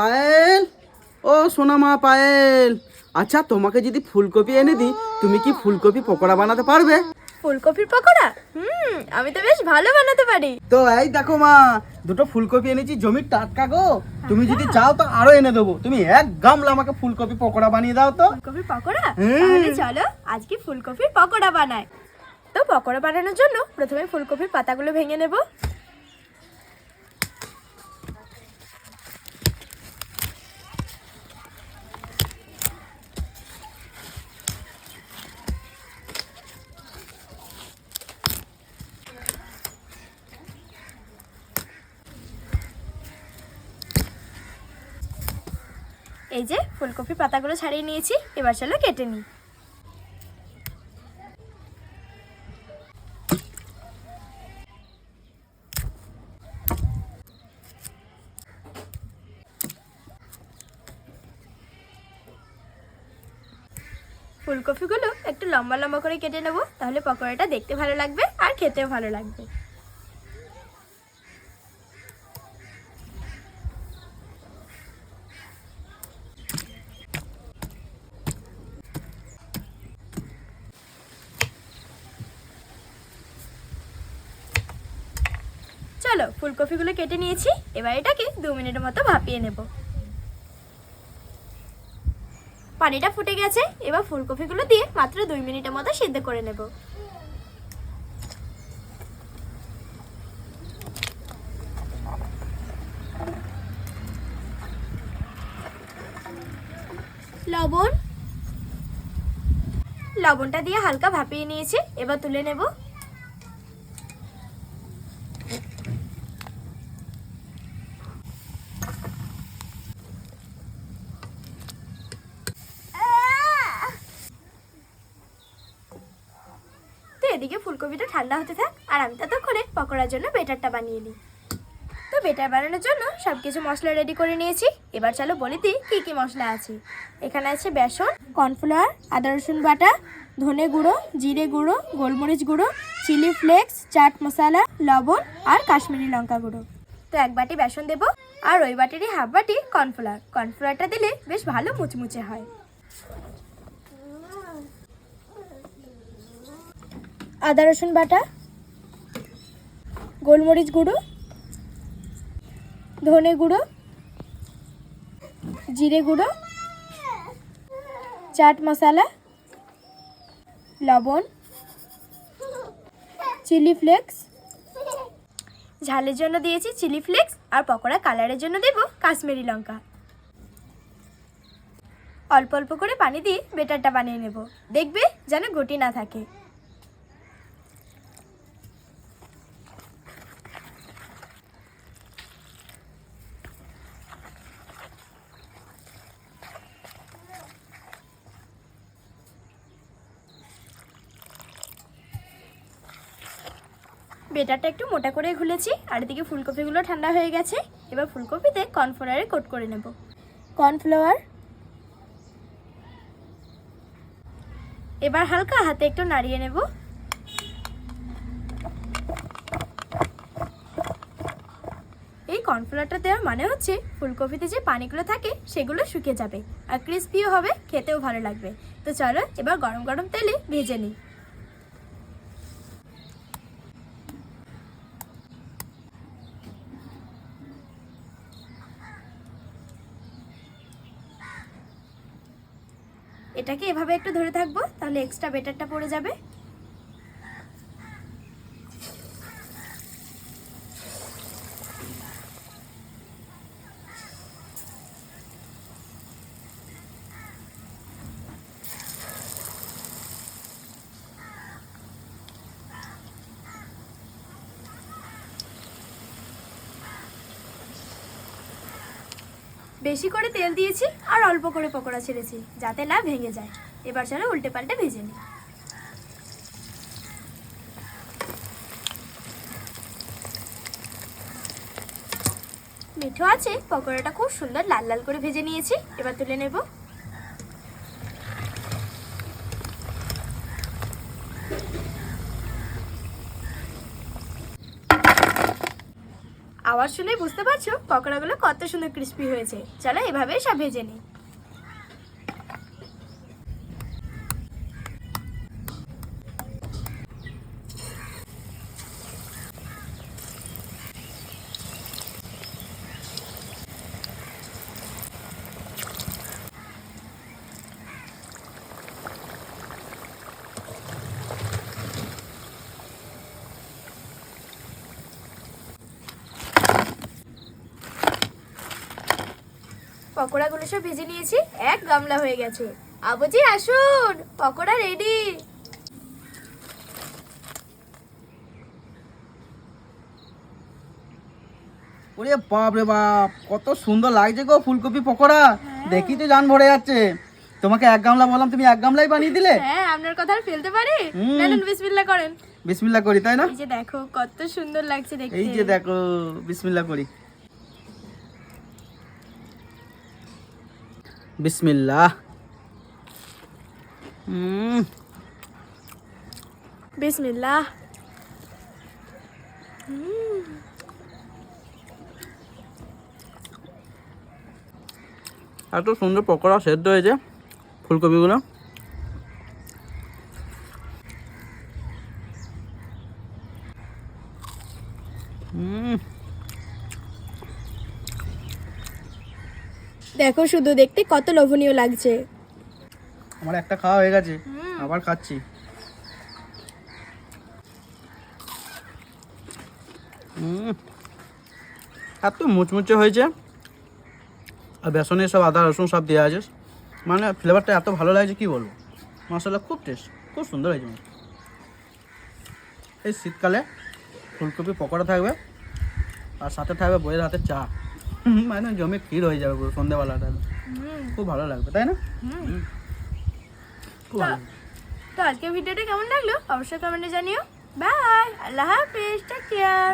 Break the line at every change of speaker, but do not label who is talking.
পায়েল? ও সোনামা পায়েল। আচ্ছা তোমাকে যদি ফুলকপি এনে দিই তুমি কি ফুলকপি পকোড়া বানাতে পারবে?
ফুলকপির পকোড়া? হুম আমি তো বেশ ভালো বানাতে পারি।
তো এই দেখো মা দুটো ফুলকপি এনেছি জমির টাটকা গো। তুমি যদি চাও তো আরও এনে দেবো। তুমি এক গামলা আমাকে ফুলকপি পকোড়া বানিয়ে দাও তো।
ফুলকপির পকোড়া। তাহলে চলো আজকে ফুলকপির পকোড়া বানাই। তো পকোড়া বানানোর জন্য প্রথমে ফুলকপির পাতাগুলো ভেঙে নেব। এই যে ফুলকপির পাতাগুলো ছাড়িয়ে নিয়েছি, এবার চলো কেটে নিই। ফুলকপিগুলো একটু লম্বা লম্বা করে কেটে নেব, তাহলে পকোড়াটা দেখতে ভালো লাগবে আর খেতেও ভালো লাগবে। চলো, ফুলকপিগুলো কেটে নিয়েছি। এবার এটাকে দু মিনিটের মতো ভাপিয়ে নেব। পানিটা ফুটে গেছে, এবার ফুলকপিগুলো দিয়ে মাত্র দুই মিনিটের মতো সিদ্ধ করে নেব। লবণ। লবণটা দিয়ে হালকা ভাপিয়ে নিয়েছি, এবার তুলে নেব তো এদিকে ফুলকপিটা ঠান্ডা হতে থাক, আর আমি ততক্ষণে পকোড়ার জন্য বেটারটা বানিয়ে নিই। তো বেটার বানানোর জন্য সব কিছু মশলা রেডি করে নিয়েছি। এবার চলো বলে দিই কী কী মশলা আছে। এখানে আছে বেসন, কর্নফ্লাওয়ার, আদা রসুন বাটা, ধনে গুঁড়ো, জিরে গুঁড়ো, গোলমরিচ গুঁড়ো, চিলি ফ্লেক্স, চাট মশলা, লবণ আর কাশ্মীরি লঙ্কা গুঁড়ো। তো এক বাটি বেসন দেবো, আর ওই বাটিরই হাফ বাটি কর্নফ্লাওয়ার। কর্নফ্লাওয়ারটা দিলে বেশ ভালো মুচমুচে হয়। আদা রসুন বাটা, গোলমরিচ গুঁড়ো, ধনে গুঁড়ো, জিরে গুঁড়ো, চাট মশলা, লবণ, চিলি ফ্লেক্স। ঝালের জন্য দিয়েছি চিলি ফ্লেক্স আর পকোড়া কালারের জন্য দেব কাশ্মীরি লঙ্কা। অল্প অল্প করে পানি দিয়ে বেটারটা বানিয়ে নেব। দেখবে যেন গটি না থাকে। বেটারটা একটু মোটা করে ঘুলেছি, আর এদিকে ফুলকপিগুলো ঠান্ডা হয়ে গেছে। এবার ফুলকপিতে কর্নফ্লাওয়ারে কোট করে নেব। কর্নফ্লাওয়ার। এবার হালকা হাতে একটু নাড়িয়ে নেব। এই কর্নফ্লাওয়ারটা দেওয়ার মানে হচ্ছে, ফুলকপিতে যে পানিগুলো থাকে, সেগুলো শুকিয়ে যাবে, আর ক্রিস্পিও হবে, খেতেও ভালো লাগবে। তো চলো, এবার গরম গরম তেলে ভেজে নিই। এটাকে এভাবে একটু ধরে থাকব তাহলে এক্সট্রা বেটারটা পড়ে যাবে। বেশি করে তেল দিয়েছি আর অল্প করে পকোড়া ছেড়েছি, যাতে না ভেঙে যায়। এবার চলো উল্টে পাল্টে ভেজে নিই। মিঠো আছে, পকোড়াটা খুব সুন্দর লাল লাল করে ভেজে নিয়েছি, এবার তুলে নেব। আওয়াজ শুনে শুনেই বুঝতে পারছ পকোড়াগুলো কত সুন্দর ক্রিস্পি হয়েছে। চলো এভাবেই সব ভেজে নিই। পকোড়াগুলো সব ভেজে নিয়েছি এক গামলা হয়ে গেছে। আবুজি আসুন পকোড়া রেডি
ওরে বাপ রে বাপ কত সুন্দর লাগছে গো ফুলকপি পকোড়া। দেখি তো জান ভরে যাচ্ছে। তোমাকে এক গামলা বললাম তুমি এক গামলাই বানিয়ে দিলে?
হ্যাঁ আপনার কথা আর ফেলতে পারি?
হুম।
না বিসমিল্লা করেন।
বিসমিল্লা করি তাই না?
এই যে দেখো কত সুন্দর লাগছে দেখতে।
এই যে দেখো বিসমিল্লা করি। বিসমিল্লাহ। এত সুন্দর পকোড়া সেদ্ধ হয়েছে ফুলকপিগুলো। হুম।
দেখো শুধু দেখতে কত লোভনীয় লাগছে।
আমার একটা খাওয়া হয়ে গেছে, আবার খাচ্ছি। এত মুচমুচে হয়েছে। আর বেসনে সব আদা, রসুন সব দেওয়া আছে। মানে ফ্লেভারটা এত ভালো লাগছে, কি বলব? মশলা খুব টেস্ট খুব সুন্দর হয়েছে এই শীতকালে ফুলকপি, পকোড়া থাকবে, আর সাথে থাকবে বইয়ের হাতে চা। মানে জমে ক্ষীর হয়ে যাবে পুরো সন্ধ্যাবেলাটা খুব ভালো লাগবে তাই না? হুম। খুব ভালো
তো আজকে ভিডিওটা কেমন লাগল? অবশ্যই কমেন্টে জানিও। বাই আল্লাহ হাফিজ। Take care